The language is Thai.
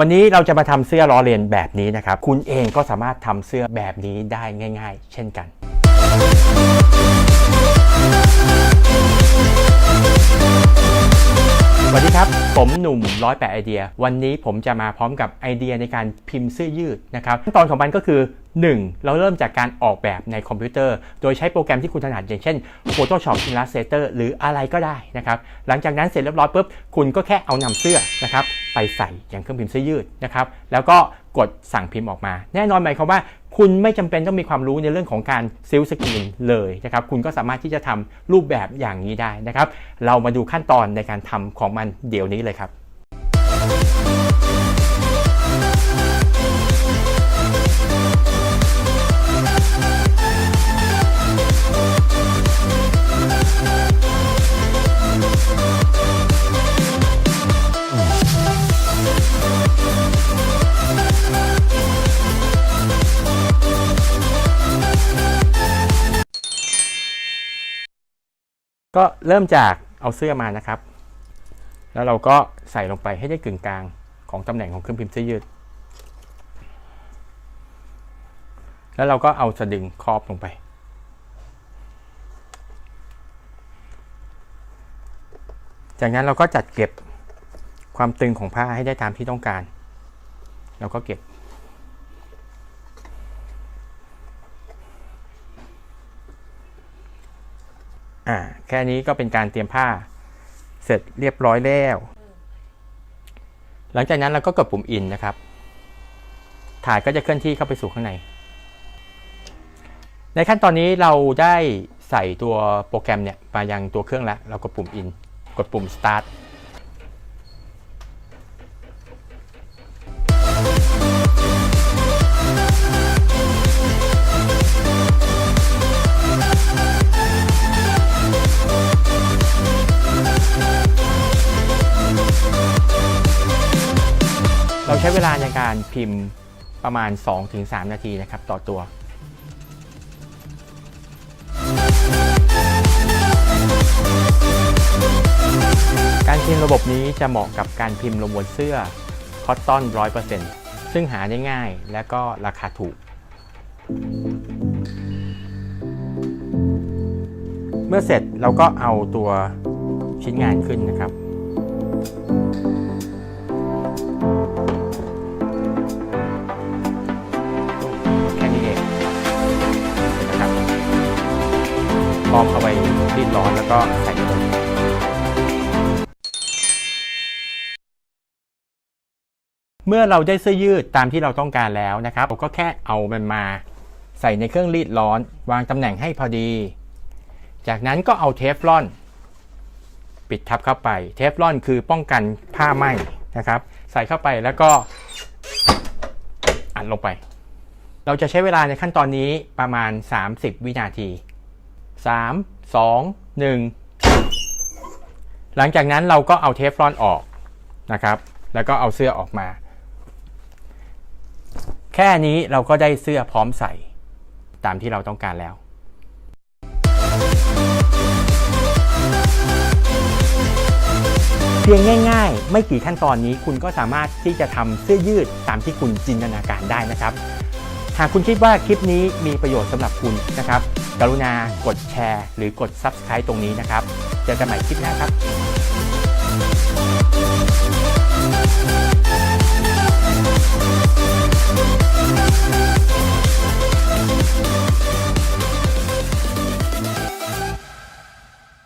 วันนี้เราจะมาทำเสื้อล้อเลียนแบบนี้นะครับ คุณเองก็สามารถทำเสื้อแบบนี้ได้ง่าย ๆ เช่นกัน สวัสดีครับ ผมหนุ่มร้อยแปดไอเดีย วันนี้ผมจะมาพร้อมกับไอเดียในการพิมพ์เสื้อยืดนะครับขั้นตอนของมันก็คือ 1. เราเริ่มจากการออกแบบในคอมพิวเตอร์ โดยใช้โปรแกรมที่คุณถนัดอย่างเช่น Photoshop Illustrator หรืออะไรก็ได้นะครับหลังจากนั้นเสร็จเรียบร้อยปุ๊บคุณก็แค่เอานำเสื้อนะครับไปใส่อย่างเครื่องพิมพ์เสื้อยืดนะครับแล้วก็กดสั่งพิมพ์ออกมา แน่นอนหมายความว่าคุณไม่จำเป็นต้องมีความรู้ในเรื่องของการซิลสกรีนเลยนะครับ คุณก็สามารถที่จะทำรูปแบบอย่างนี้ได้นะครับ เรามาดูขั้นตอนในการทำของมันเดี๋ยวนี้เลยครับ ก็เริ่มจากเอาเสื้อมานะครับ แล้วเราก็ใส่ลงไปให้ได้กึ่งกลางของตำแหน่งของเครื่องพิมพ์เสื้อยืด แล้วเราก็เอาสะดึงครอบลงไป จากนั้นเราก็จัดเก็บความตึงของผ้าให้ได้ตามที่ต้องการแล้วก็เก็บ อ่าแค่นี้ก็เป็นการเตรียมผ้า เสร็จเรียบร้อยแล้ว หลังจากนั้นเราก็กดปุ่มอินนะครับ ถ่ายก็จะเคลื่อนที่เข้าไปสู่ข้างใน ในขั้นตอนนี้เราได้ใส่ตัวโปรแกรมเนี่ยมายังตัวเครื่องแล้ว เรากดปุ่มอิน กดปุ่ม start เราใช้เวลาในการพิมพ์ประมาณ 2-3 นาทีนะครับต่อตัวการพิมพ์ระบบนี้จะเหมาะกับการพิมพ์ลงบนเสื้อคอตตอน 100%ซึ่งหาได้ง่ายและก็ราคาถูก เมื่อเสร็จเราก็เอาตัวชิ้นงานขึ้นนะครับ อมเอาไปรีดร้อนแล้วก็ใส่ลงเมื่อเราได้เสื้อยืดตามที่เราต้องการแล้วนะครับเราก็แค่เอามันมาใส่ในเครื่องรีดร้อน วางตำแหน่งให้พอดี จากนั้นก็เอาเทฟลอน ปิดทับเข้าไป เทฟลอนคือป้องกันผ้าไหมนะครับ ใส่เข้าไปแล้วก็อัดลงไป เราจะใช้เวลาในขั้นตอนนี้ประมาณ 30 วินาที 3 2 1 หลังจากนั้นเราก็เอาเทฟลอนออกนะครับ แล้วก็เอาเสื้อออกมา แค่นี้เราก็ได้เสื้อพร้อมใส่ตามที่เราต้องการแล้วเพียงง่ายๆ ไม่กี่ขั้นตอนนี้คุณก็สามารถที่จะทำเสื้อยืดตามที่คุณจินตนาการได้นะครับ หากคุณคิดว่าคลิปนี้มีประโยชน์สำหรับคุณนะครับ กรุณากดแชร์ หรือกด Subscribe ตรงนี้นะครับ เจอกันใหม่คลิปหน้าครับ